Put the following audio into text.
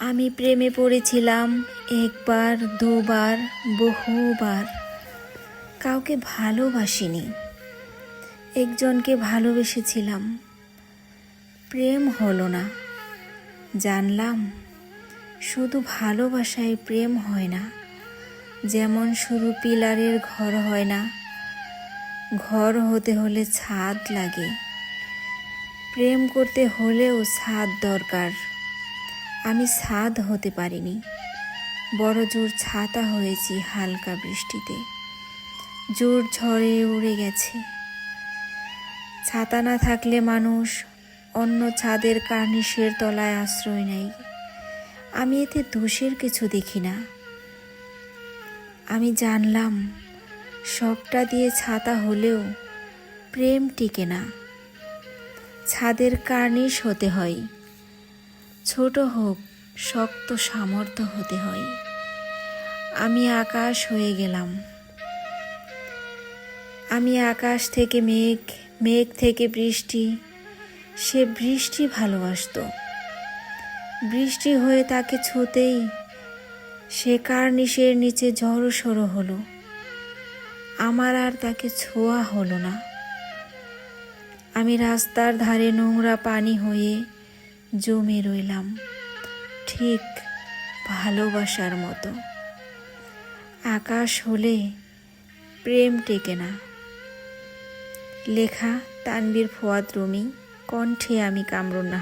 আমি প্রেমে পড়েছিলাম একবার, দুবার, বহুবার। কাউকে ভালোবাসিনি, একজনকে ভালোবেসেছিলাম। প্রেম হলো না, জানলাম। শুধু ভালোবাসায় প্রেম হয় না, যেমন শুধু পিলারের ঘর হয় না, ঘর হতে হলে ছাদ লাগে। প্রেম করতে হলেও ছাদ দরকার। আমি ছাদ হতে পারিনি। বড় জোর ছাতা হয়েছি হালকা বৃষ্টিতে। জোর ঝড়ে উড়ে গেছে। ছাতা না থাকলে মানুষ অন্য ছাদের কার্নিশের তলায় আশ্রয় নেয়। আমি এতে দোষের কিছু দেখি না। আমি জানলাম, সবটা দিয়ে ছাতা হলেও প্রেম টিকে না। ছাদের কার্নিশ হতে হয়। ছোট হোক, শক্ত সামর্থ্য হতে হয়। আমি আকাশ হয়ে গেলাম। আমি আকাশ থেকে মেঘ মেঘ থেকে বৃষ্টি। সে বৃষ্টি ভালোবাসতো। বৃষ্টি হয়ে তাকে ছুতেই সে কার্নিশের নিচে জড়ো সড়ো হলো। আমার আর তাকে ছোঁয়া হলো না। আমি রাস্তার ধারে নোংরা পানি হয়ে জমে রইলাম, ঠিক ভালোবাসার মতো। আকাশ হলে প্রেম টেকে না। লেখা তানবীর ফোয়াদ রুমি, কণ্ঠে আমি কামরুন